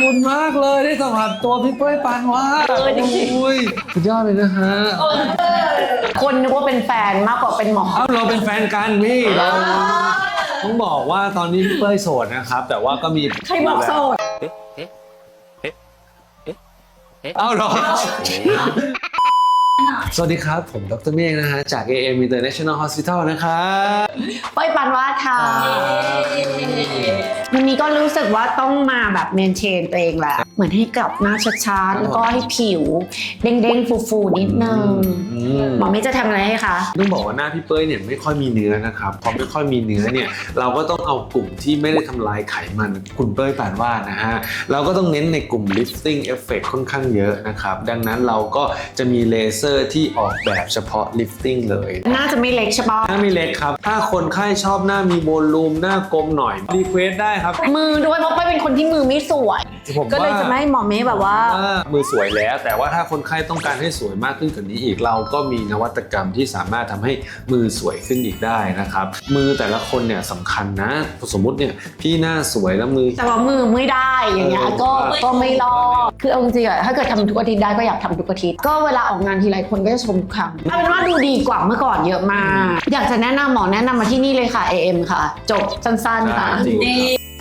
บุญมากเลยได้สัมผัสตัวพี่เป้ยปานวาดเออจริงๆ โอ้ยสุดยอดเลยนะฮะ คนนึกว่าเป็นแฟนมากกว่าเป็นหมอ เอ้าเราเป็นแฟนกันพี่เราต้องบอกว่าตอนนี้พี่เป้ยโสดนะครับ แต่ว่าก็มีใครบอกโสด เอ้าเหรอ สวัสดีครับ ผมดรเมฆนะฮะ จาก AM International Hospital นะครับ เป้ยปานวาดค่ะ วันนี้ก็รู้สึกว่าต้องมาแบบเมนเทนตัวเองแหละ เหมือนให้กลับหน้าชัดๆแล้วก็ให้ผิวเด้งๆฟูๆนิดนึงอืม หมอไม่จะทำอะไรให้คะต้องบอกว่าหน้าพี่เป้ยเนี่ยไม่ค่อยมีเนื้อนะครับพอไม่ค่อยมีเนื้อเนี่ยเราก็ต้องเอากลุ่มที่ไม่ได้ทำลายไขมันคุณเป้ยปานวาดนะฮะเราก็ต้องเน้นในกลุ่ม lifting effect ค่อนข้างเยอะนะครับดังนั้นเราก็จะมีเลเซอร์ที่ออกแบบเฉพาะ lifting เลยน่าจะไม่เล็กใช่ปะ หน้าไม่เล็กครับ ถ้าคนไข้ชอบหน้ามีโวลูมหน้ากลมหน่อยรีเควสได้ครับ มือด้วยเพราะเป้ยเป็นคนที่มือไม่สวย ผมก็เลยว่าจะไม่ให้หมอเมย์แบบว่า ว่ามือสวยแล้ว แต่ว่าถ้าคนไข้ต้องการให้สวยมากขึ้นกว่านี้อีกเราก็มีนวัตกรรมที่สามารถทำให้มือสวยขึ้นอีกได้นะครับ มือแต่ละคนเนี่ยสำคัญนะ สมมติเนี่ยพี่หน้าสวยแล้วมือ แต่ว่ามือไม่ได้อย่างเงี้ยเออ ก็ก็ไม่รอดคือเอาจริงๆอะถ้าเกิดทำทุกอาทิตย์ได้ก็อยากทำทุกอาทิตย์ก็เวลาออกงานทีไรคนก็จะชมทุกครั้งเอาเป็นว่าดูดีกว่าเมื่อก่อนเยอะมาก อยากจะแนะนำหมอแนะนำมาที่นี่เลยค่ะ AM ค่ะ จบสั้นๆค่ะ จริงครับ